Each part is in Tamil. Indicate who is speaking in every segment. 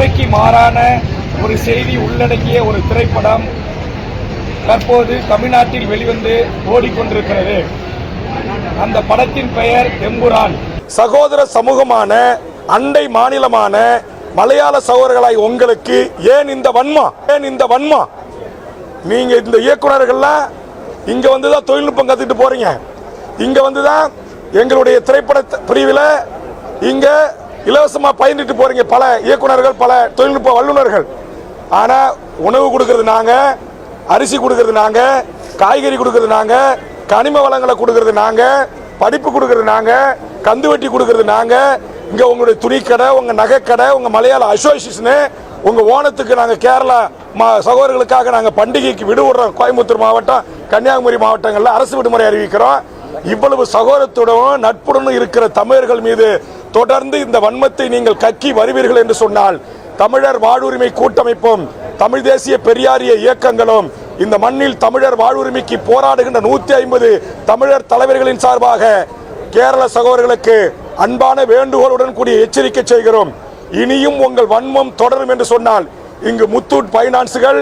Speaker 1: உண்மைக்கு மாறான ஒரு செய்தி உள்ளடங்கிய ஒரு திரைப்படம் தற்போது தமிழ்நாட்டில் வெளிவந்து ஓடிக்கொண்டிருக்கிறது. அந்த படத்தின் பெயர் எம்புரான். சகோதர சமூகமான அண்டை மாநிலமான மலையாள சகோதரர்களாய் உங்களுக்கு ஏன் இந்த வன்மா? ஏன் இந்த வன்மா? நீங்க இந்த இயக்குனர்கள்லாம் இங்க வந்து தான் தொழில்நுட்பம் கத்துட்டு போறீங்க. இங்க வந்து தான் எங்களுடைய திரைப்பட பிரிவில் இங்க இலவசமாக பயின்றுட்டு போறீங்க. பல இயக்குனர்கள் பல தொழில்நுட்ப வல்லுநர்கள். ஆனால் உணவு கொடுக்கறது நாங்கள் அரிசி கொடுக்கறது நாங்கள் காய்கறி கொடுக்கறது நாங்கள் கனிம வளங்களை கொடுக்கறது நாங்கள் படிப்பு கொடுக்கறது நாங்கள் கந்து வட்டி கொடுக்கறது நாங்கள் இங்கே உங்களுடைய துணிக்கடை உங்கள் நகைக்கடை உங்கள் மலையாள அசோசியேஷனு உங்கள் ஓணத்துக்கு நாங்கள் கேரளா மா- சகோதரர்களுக்காக நாங்கள் பண்டிகைக்கு விடுவிடுறோம் கோயம்புத்தூர் மாவட்டம் கன்னியாகுமரி மாவட்டங்களில் அரசு விடுமுறை அறிவிக்கிறோம். இவ்வளவு சகோதரத்துடனும் நட்புடனும் இருக்கிற தமிழர்கள் மீது தொடர்ந்து இந்த வன்மத்தை நீங்கள் கக்கி வருவீர்கள் என்று சொன்னால் தமிழர் வாழ்வுரிமை கூட்டமைப்பும் தமிழ் தேசிய பெரியாரிய இயக்கங்களும் இந்த மண்ணில் தமிழர் வாழ்வுரிமைக்கு போராடுகின்ற நூத்தி ஐம்பது தமிழர் தலைவர்களின் சார்பாக கேரள சகோதரர்களுக்கு அன்பான வேண்டுகோளுடன் கூடிய எச்சரிக்கை செய்கிறோம். இனியும் உங்கள் வன்மம் தொடரும் என்று சொன்னால் இங்கு முத்தூட் பைனான்ஸுகள்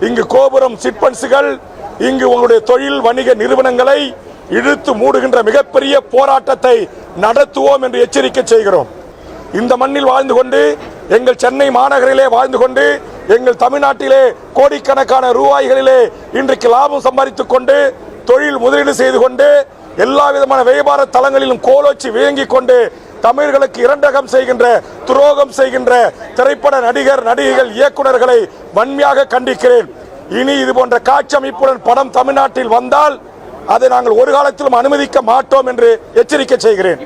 Speaker 1: இங்கு கோபுரம் சிட்பன்ஸுகள் இங்கு உங்களுடைய தொழில் வணிக நிறுவனங்களை இழுத்து மூடுகின்ற மிகப்பெரிய போராட்டத்தை நடத்துவோம் என்று எச்சரிக்கை செய்கிறோம். இந்த மண்ணில் வாழ்ந்து கொண்டு எங்கள் சென்னை மாநகரிலே வாழ்ந்து கொண்டு எங்கள் தமிழ்நாட்டிலே கோடிக்கணக்கான ரூபாய்களிலே இன்றைக்கு லாபம் சம்பாதித்துக் கொண்டு தொழில் முதலீடு செய்து கொண்டு எல்லா விதமான வியாபார தளங்களிலும் கோலோச்சி வியங்கிக் கொண்டு தமிழர்களுக்கு இரண்டகம் செய்கின்ற துரோகம் செய்கின்ற திரைப்பட நடிகர் நடிகைகள் இயக்குனர்களை வன்மையாக கண்டிக்கிறேன். இனி இது போன்ற காட்சி அமைப்புடன் படம் தமிழ்நாட்டில் வந்தால் அதை நாங்கள் ஒரு காலத்திலும் அனுமதிக்க மாட்டோம் என்று எச்சரிக்கை செய்கிறேன்.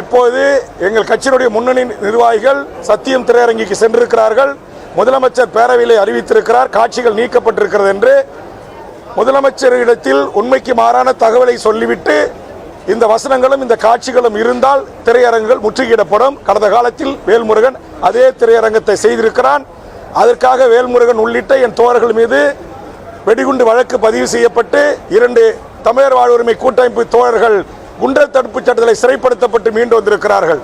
Speaker 1: இப்போது எங்கள் கட்சியினுடைய முன்னணி நிர்வாகிகள் சத்தியம் திரையரங்கிக்கு சென்றிருக்கிறார்கள். முதலமைச்சர் பேரவையிலே அறிவித்திருக்கிறார் காட்சிகள் நீக்கப்பட்டிருக்கிறது என்று. முதலமைச்சரிடத்தில் உண்மைக்கு மாறான தகவலை சொல்லிவிட்டு இந்த வசனங்களும் இந்த காட்சிகளும் இருந்தால் திரையரங்குகள் முற்றுகையிடப்படும். கடந்த காலத்தில் வேல்முருகன் அதே திரையரங்கத்தை செய்திருக்கிறான். அதற்காக வேல்முருகன் உள்ளிட்ட என் தோழர்கள் மீது வெடிகுண்டு வழக்கு பதிவு செய்யப்பட்டு இரண்டு தமிழர் வாழ்வுரிமை கூட்டமைப்பு தோழர்கள் குண்டல் தடுப்புச் சட்டத்தில் சிறைப்படுத்தப்பட்டு மீண்டு வந்திருக்கிறார்கள்.